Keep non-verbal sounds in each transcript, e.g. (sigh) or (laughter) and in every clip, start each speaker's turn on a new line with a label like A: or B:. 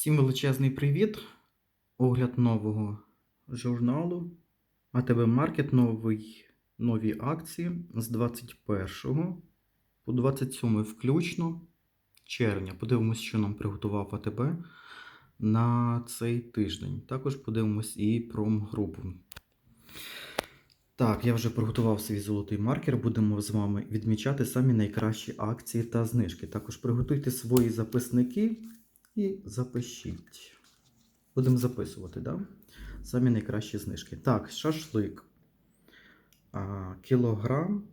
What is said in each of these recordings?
A: Всім величезний привіт! Огляд нового журналу АТБ Маркет, новий, нові акції з 21 по 27 включно червня. Подивимось, що нам приготував АТБ на цей тиждень. Також подивимось і промгрупу. Так, я вже приготував свій золотий маркер. Будемо з вами відмічати самі найкращі акції та знижки. Також приготуйте свої записники і запишіть. Будемо записувати, да? Самі найкращі знижки. Так, шашлик. А, кілограм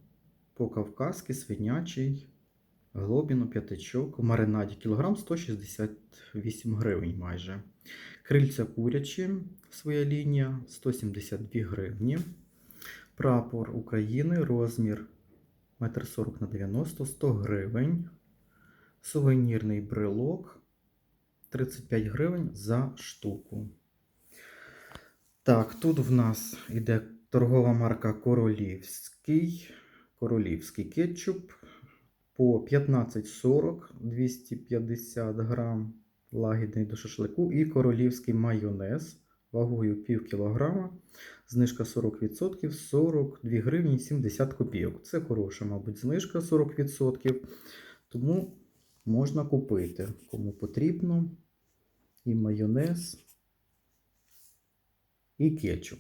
A: по-кавказьки, свинячий, глобіно, п'ятичок, в маринаді кілограм 168 гривень майже. Крильця курячі, своя лінія 172 гривні. Прапор України, розмір 1,40 на 90 100 гривень. Сувенірний брелок 35 гривень за штуку. Так, тут в нас іде торгова марка Королівський. Королівський кетчуп по 15,40 250 грам лагідний до шашлику. І королівський майонез вагою пів кілограма. Знижка 40%, 42 гривні 70 копійок. Це хороша, мабуть, знижка 40%. Тому можна купити, кому потрібно. І майонез, і кетчуп.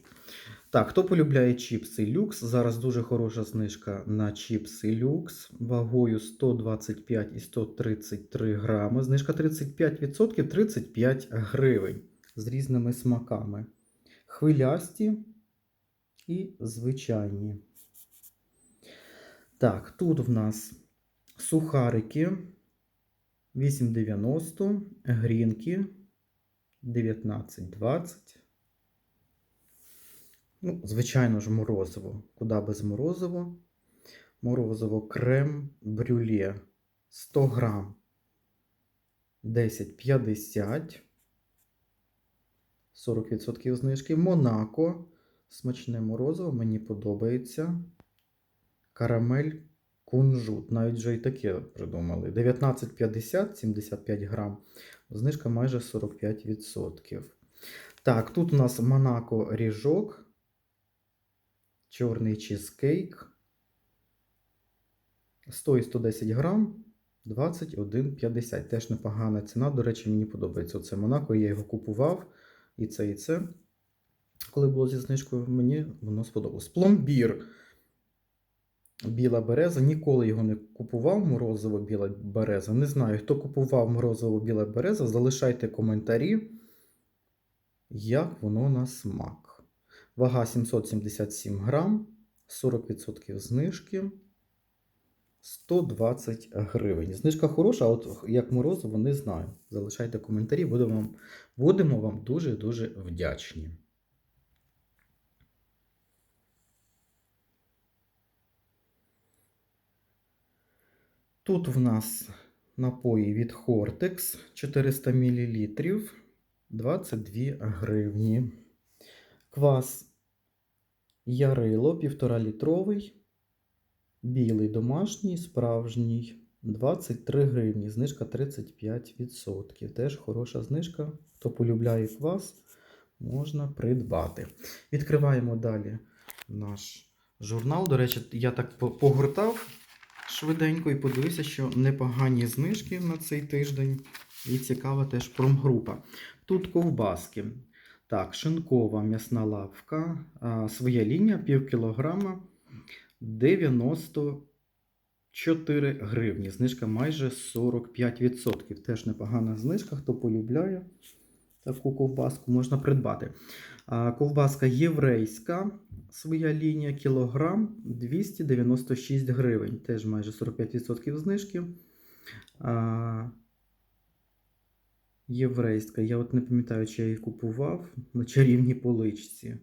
A: Так, хто полюбляє чіпси люкс? Зараз дуже хороша знижка на чіпси люкс вагою 125 і 133 грами. Знижка 35%, 35 гривень з різними смаками. Хвилясті і звичайні. Так, тут в нас сухарики 8,90, грінки 19,20. Ну, звичайно ж, морозиво. Куди без морозиво? Морозиво крем брюле 100 грам 10,50. 40% знижки. Монако. Смачне морозиво, мені подобається. Карамель кунжут. Навіть вже і таке придумали. 19,50, 75 грам. Знижка майже 45%. Так, тут у нас Монако ріжок. Чорний чизкейк. 100 і 110 грам. 21,50. Теж непогана ціна. До речі, мені подобається це Монако. Я його купував. І це, і це. Коли було зі знижкою, мені воно сподобалось. Пломбір. Біла береза. Ніколи його не купував морозиво біла береза. Не знаю, хто купував морозиво біла береза. Залишайте коментарі, як воно на смак. Вага 777 грам, 40% знижки. 120 гривень. Знижка хороша, а от як морозиво, не знаю. Залишайте коментарі, будемо будемо вам дуже-дуже вдячні. Тут в нас напої від Хортекс 400 мл 22 гривні. Квас Ярило 1,5 літровий. Білий домашній, справжній 23 гривні. Знижка 35%. Теж хороша знижка. Хто полюбляє квас, можна придбати. Відкриваємо далі наш журнал. До речі, я так погортав швиденько і подивився, що непогані знижки на цей тиждень. І цікава теж промгрупа. Тут ковбаски. Так, шинкова м'ясна лавка, а, своя лінія, пів кілограма, 94 гривні. Знижка майже 45%. Теж непогана знижка. Хто полюбляє таку ковбаску, можна придбати. Ковбаска єврейська, своя лінія, кілограм 296 гривень. Теж майже 45% знижки. Єврейська. Я от не пам'ятаю, чи я її купував на чарівній поличці.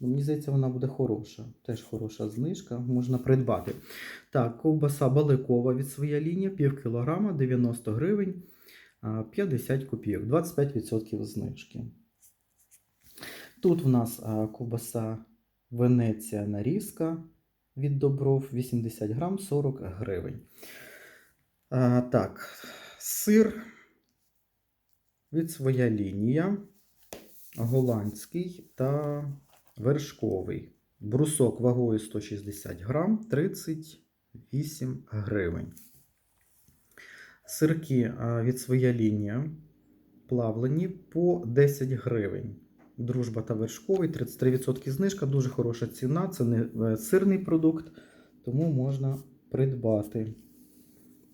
A: Ну, Мені здається, вона буде хороша. Теж хороша знижка, можна придбати. Так, ковбаса баликова від своя лінія, пів кілограма, 90 гривень, 50 копійок, 25% знижки. Тут в нас ковбаса Венеція нарізка від добров 80 грам, 40 гривень. А, так, сир від своя лінія, голландський та вершковий. Брусок вагою 160 грам, 38 гривень. Сирки від своя лінія плавлені по 10 гривень. Дружба та вершковий, 33% знижка, дуже хороша ціна. Це не е, сирний продукт, тому можна придбати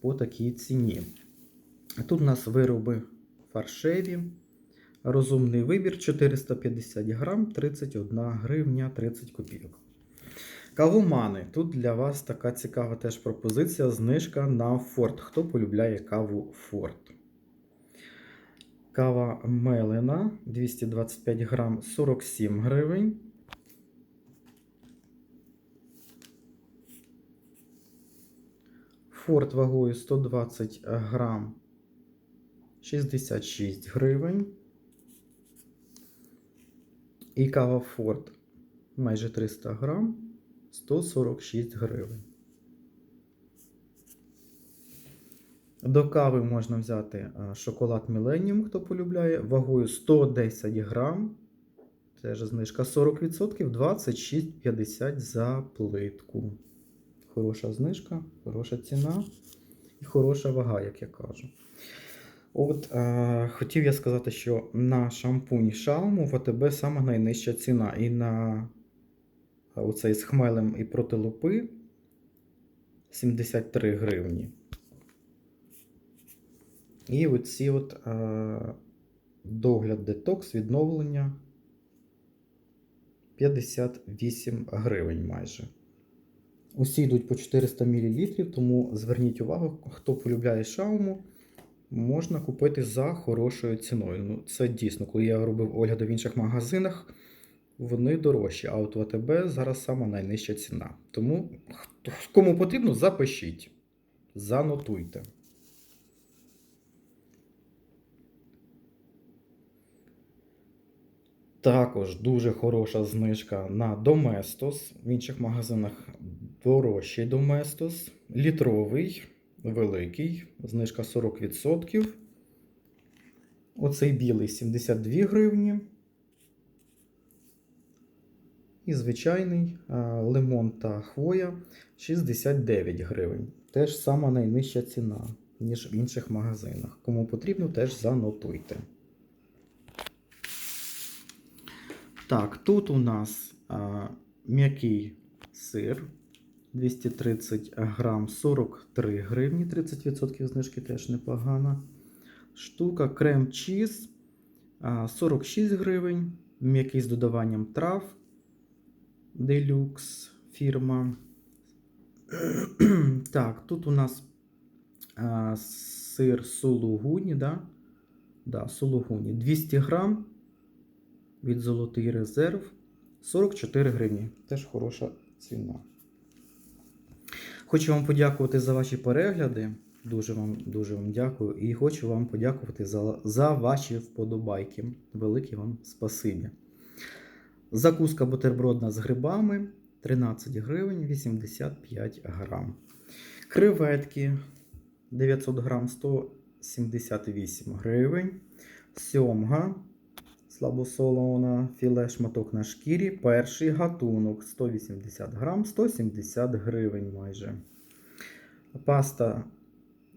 A: по такій ціні. Тут у нас вироби фаршеві. Розумний вибір 450 грам, 31 гривня 30 копійок. Кавомани. Тут для вас така цікава теж пропозиція. Знижка на Форт. Хто полюбляє каву Форт? Кава Мелена 225 грам 47 гривень. Форт вагою 120 грам 66 гривень. І кава Форт майже 300 грам 146 гривень. До кави можна взяти е, шоколад Millennium, хто полюбляє, вагою 110 грам. Теж знижка 40%, 26,50 за плитку. Хороша знижка, хороша ціна і хороша вага, як я кажу. От е, хотів я сказати, що на шампунь Шауму в АТБ саме найнижча ціна. І на оцей з хмелем і проти лупи 73 гривні. І оці от е, догляд детокс відновлення 58 гривень майже. Усі йдуть по 400 мл, тому зверніть увагу, хто полюбляє шауму, можна купити за хорошою ціною. Ну, Це дійсно, коли я робив огляди в інших магазинах, вони дорожчі, а от в АТБ зараз сама найнижча ціна. Тому кому потрібно, запишіть, занотуйте. Також дуже хороша знижка на Domestos. В інших магазинах дорожчий Domestos. Літровий, великий, знижка 40%. Оцей білий 72 гривні. І звичайний лимон та хвоя 69 гривень. Теж сама найнижча ціна, ніж в інших магазинах. Кому потрібно, теж занотуйте. Так, тут у нас а, м'який сир 230 грам 43 гривні, 30% знижки теж непогана. Штука крем чіз 46 гривень. М'який з додаванням трав. Делюкс фірма. (clears throat) так, тут у нас а, сир сулугуні, да? Да, сулугуні 200 грам від Золотий резерв 44 гривні. Теж хороша ціна. Хочу вам подякувати за ваші перегляди. Дуже вам дуже вам дякую. І хочу вам подякувати за, за ваші вподобайки. Велике вам спасибі. Закуска бутербродна з грибами 13 гривень 85 грам. Креветки 900 грам 178 гривень. Сьомга слабосолона, філе шматок на шкірі. Перший гатунок 180 грам, 170 гривень майже. Паста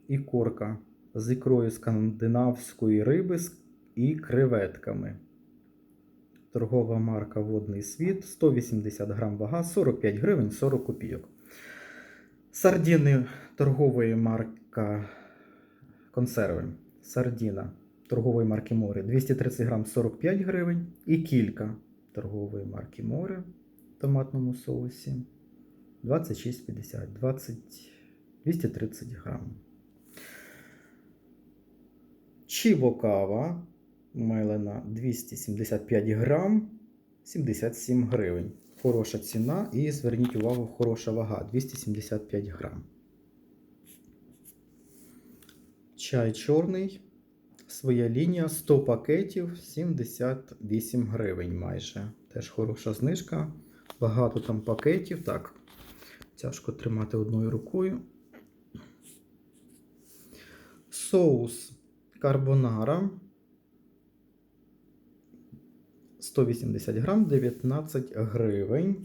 A: і корка з ікрою скандинавської риби і креветками. Торгова марка Водний світ 180 грам вага, 45 гривень 40 копійок. Сардіни торгової марка консерви. Сардіна торгової марки море 230 грам 45 гривень. І кілька торгової марки море в томатному соусі 26,50 20, 230 грам. Чібо кава мелена 275 грам 77 гривень. Хороша ціна і зверніть увагу, хороша вага 275 грам. Чай чорний. Своя лінія 100 пакетів 78 гривень майже. Теж хороша знижка. Багато там пакетів. Так, тяжко тримати одною рукою. Соус карбонара 180 грам, 19 гривень.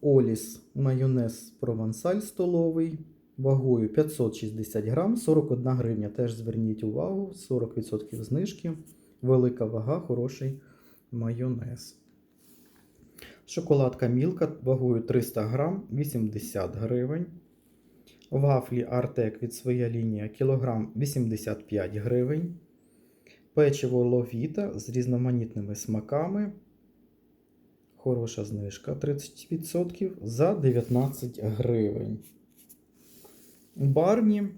A: Оліс майонез провансаль столовий. Вагою 560 грам, 41 гривня. Теж зверніть увагу, 40% знижки. Велика вага, хороший майонез. Шоколадка Мілка вагою 300 грам, 80 гривень. Вафлі Артек від своя лінія кілограм 85 гривень. Печиво Ловіта з різноманітними смаками. Хороша знижка 30% за 19 гривень. Барні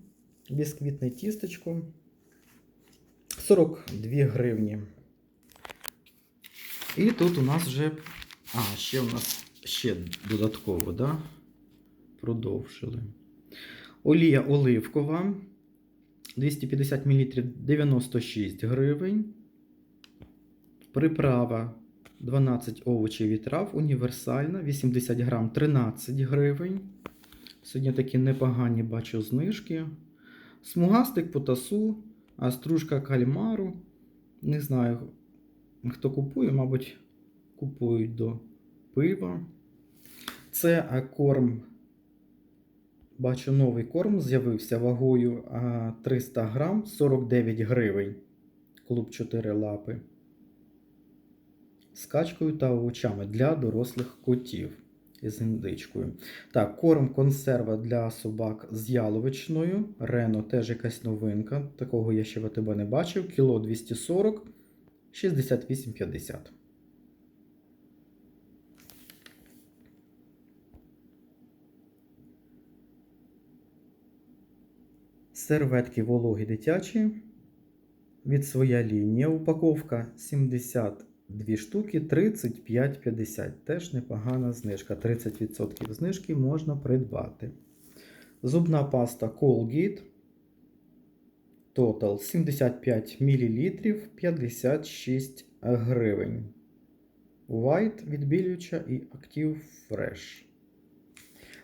A: бісквітне тістечко 42 гривні. І тут у нас вже. А, ще у нас ще додатково, да? Продовжили. Олія оливкова 250 мл 96 гривень. Приправа 12 овочів і трав, універсальна, 80 грам 13 гривень. Сьогодні такі непогані бачу знижки. Смугастик потасу, а стружка кальмару. Не знаю, хто купує, мабуть, купують до пива. Це корм. Бачу, новий корм з'явився вагою 300 грам 49 гривень. Клуб 4 лапи. З качкою та овочами для дорослих котів із індичкою. Так, корм консерва для собак з яловичною. Рено теж якась новинка. Такого я ще в АТБ не бачив. Кіло 240, 68,50. Серветки вологі дитячі. Від своя лінія. Упаковка 72 штуки 35,50. Теж непогана знижка. 30% знижки можна придбати. Зубна паста Colgate. Total 75 мл 56 гривень. White відбілююча і Active Fresh.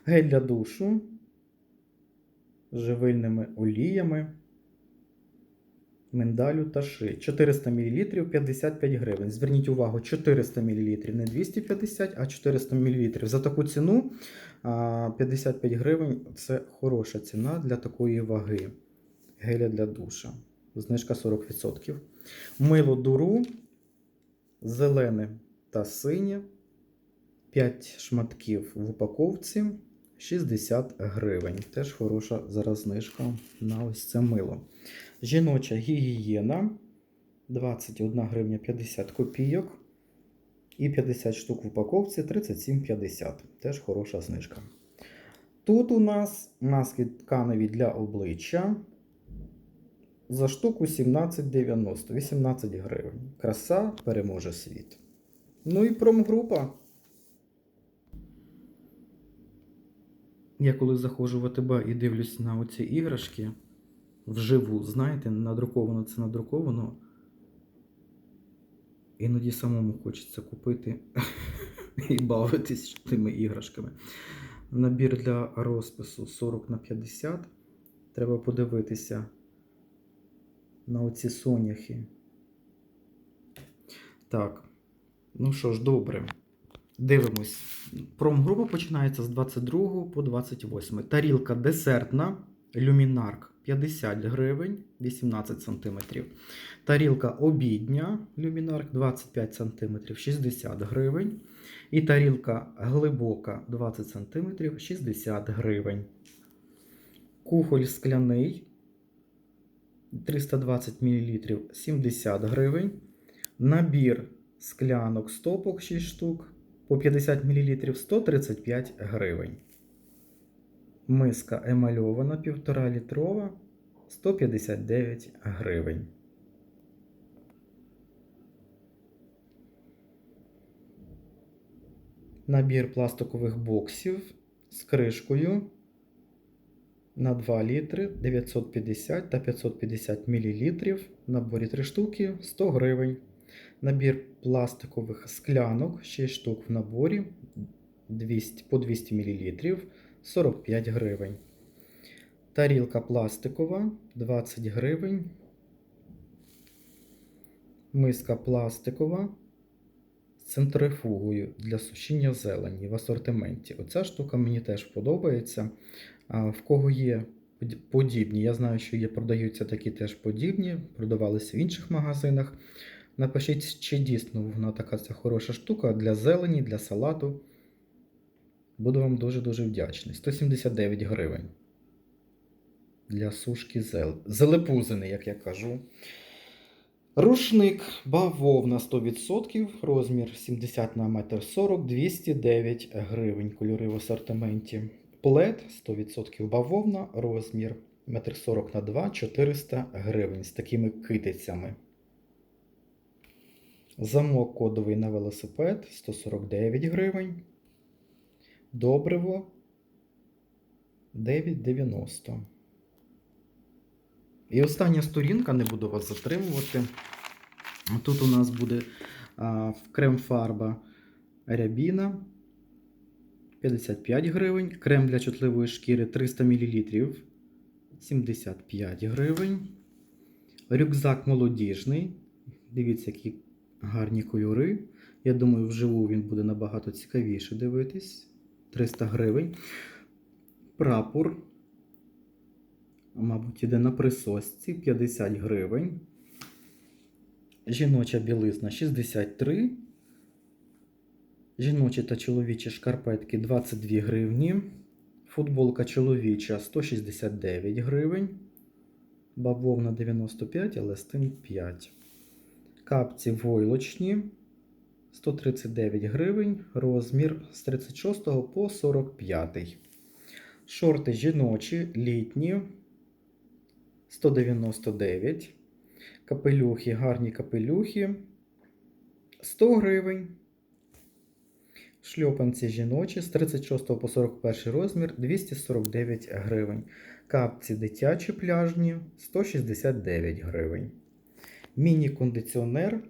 A: Гель для душу живильними оліями, миндалю та ши. 400 мл 55 гривень. Зверніть увагу, 400 мл, не 250, а 400 мл. За таку ціну 55 гривень це хороша ціна для такої ваги. Геля для душа. Знижка 40%. Мило дуру, зелене та синє. 5 шматків в упаковці. 60 гривень. Теж хороша зараз знижка на ось це мило. Жіноча гігієна 21 гривня 50 копійок. І 50 штук в упаковці 37,50. Теж хороша знижка. Тут у нас маски тканеві для обличчя. За штуку 17,90, 18 гривень. Краса переможе світ. Ну і промгрупа. Я коли заходжу в АТБ і дивлюсь на оці іграшки вживу, знаєте, надруковано це надруковано. Іноді самому хочеться купити (laughs) і бавитись тими іграшками. Набір для розпису 40 на 50. Треба подивитися на оці соняхи. Так, ну що ж, добре. Дивимось. Промгрупа починається з 22 по 28. Тарілка десертна, люмінарк 50 гривень 18 см. Тарілка обідня, люмінарк 25 см 60 гривень. І тарілка глибока 20 см 60 гривень. Кухоль скляний 320 мл 70 гривень. Набір склянок стопок 6 штук по 50 мл 135 гривень. Миска емальована 1,5 літрова 159 гривень. Набір пластикових боксів з кришкою на 2 літри 950 та 550 мл. Наборі 3 штуки 100 гривень. Набір пластикових склянок 6 штук в наборі 200, по 200 мл 45 гривень. Тарілка пластикова 20 гривень. Миска пластикова з центрифугою для сушіння зелені в асортименті. Оця штука мені теж подобається. В кого є подібні, я знаю, що є, продаються такі теж подібні, продавалися в інших магазинах. Напишіть, чи дійсно вона така ця хороша штука для зелені, для салату. Буду вам дуже-дуже вдячний. 179 гривень. Для сушки зел... зелепузини, як я кажу. Рушник бавовна 100%, розмір 70 на 1,40 м, 209 гривень. Кольори в асортименті. Плед 100% бавовна, розмір 1,40 на 2 400 гривень з такими китицями. Замок кодовий на велосипед 149 гривень. Добриво 9,90. І остання сторінка, не буду вас затримувати. Тут у нас буде а, крем-фарба рябіна 55 гривень. Крем для чутливої шкіри 300 мл 75 гривень. Рюкзак молодіжний. Дивіться, які гарні кольори. Я думаю, вживу він буде набагато цікавіше дивитись. 300 гривень. Прапор. Мабуть, іде на присосці 50 гривень. Жіноча білизна 63. Жіночі та чоловічі шкарпетки 22 гривні. Футболка чоловіча 169 гривень. Бавовна 95, еластин 5. Капці войлочні 139 гривень. Розмір з 36 по 45. Шорти жіночі, літні 199. Капелюхи, гарні капелюхи 100 гривень. Шльопанці жіночі з 36 по 41 розмір 249 гривень. Капці дитячі пляжні 169 гривень. Міні-кондиціонер.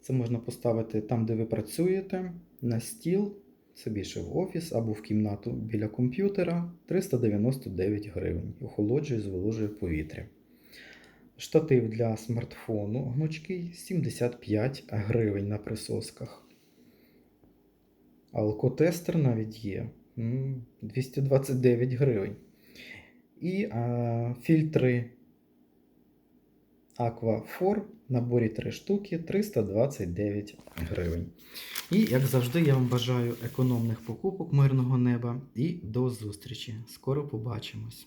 A: Це можна поставити там, де ви працюєте, на стіл, це більше в офіс або в кімнату біля комп'ютера 399 гривень. Охолоджує, зволожує повітря. Штатив для смартфону гнучкий 75 гривень на присосках. Алкотестер навіть є. 229 гривень. І а, фільтри Aquafor наборі 3 штуки 329 гривень. І, як завжди, я вам бажаю економних покупок, мирного неба і до зустрічі. Скоро побачимось.